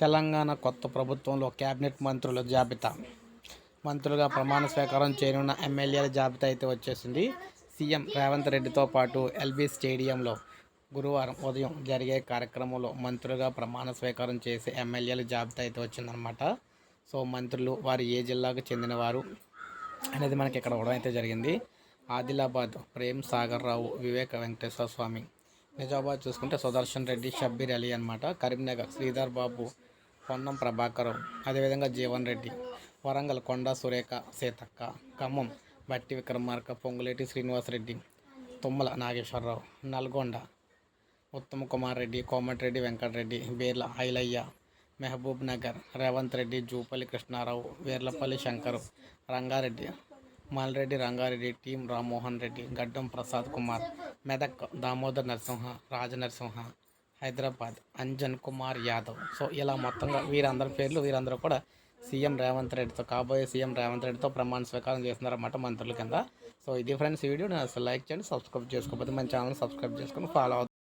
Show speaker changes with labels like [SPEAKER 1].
[SPEAKER 1] తెలంగాణ కొత్త ప్రభుత్వంలో కేబినెట్ మంత్రుల జాబితా. మంత్రులుగా ప్రమాణ స్వీకారం చేయనున్న ఎమ్మెల్యేల జాబితా అయితే వచ్చేసింది. సీఎం రేవంత్ రెడ్డితో పాటు ఎల్బీ స్టేడియంలో గురువారం ఉదయం జరిగే కార్యక్రమంలో మంత్రులుగా ప్రమాణ స్వీకారం చేసే ఎమ్మెల్యేల జాబితా అయితే వచ్చిందనమాట సో మంత్రులు వారు ఏ జిల్లాకు చెందినవారు అనేది మనకి ఇక్కడ ఇవ్వడం అయితే జరిగింది. ఆదిలాబాద్ ప్రేమ్ సాగర్ రావు వివేక వెంకటేశ్వర స్వామి నిజామాబాద్ చూసుకుంటే సుదర్శన్ రెడ్డి షబ్బీర్ అలీ అనమాట కరీంనగర్ శ్రీధర్ బాబు పొన్నం ప్రభాకర్ అదేవిధంగా జీవన్ రెడ్డి వరంగల్ కొండ సురేఖ సీతక్క ఖమ్మం బట్టి విక్రమార్క పొంగులేటి శ్రీనివాసరెడ్డి తుమ్మల నాగేశ్వరరావు నల్గొండ ఉత్తమ్ కుమార్ రెడ్డి కోమటిరెడ్డి వెంకటరెడ్డి బీర్ల ఐలయ్య మెహబూబ్ నగర్ రేవంత్ రెడ్డి జూపల్లి కృష్ణారావు వీర్లపల్లి శంకర్ రంగారెడ్డి మాల్రెడ్డి రంగారెడ్డి టీం రామ్మోహన్ రెడ్డి గడ్డం ప్రసాద్ కుమార్ మెదక్ దామోదర్ నరసింహ రాజనరసింహ హైదరాబాద్ అంజన్ కుమార్ యాదవ్. సో ఇలా మొత్తంగా వీరందరి పేర్లు వీరందరూ కూడా సీఎం రేవంత్ రెడ్డితో కాబోయే సీఎం రేవంత్ రెడ్డితో ప్రమాణ స్వీకారం చేస్తున్నారన్నమాట మంత్రుల కింద. సో ఇది ఫ్రెండ్స్ వీడియో. నేను అసలు లైక్ చేయండి సబ్స్క్రైబ్ చేసుకోకపోతే మన ఛానల్ సబ్స్క్రైబ్ చేసుకొని ఫాలో అవుతుంది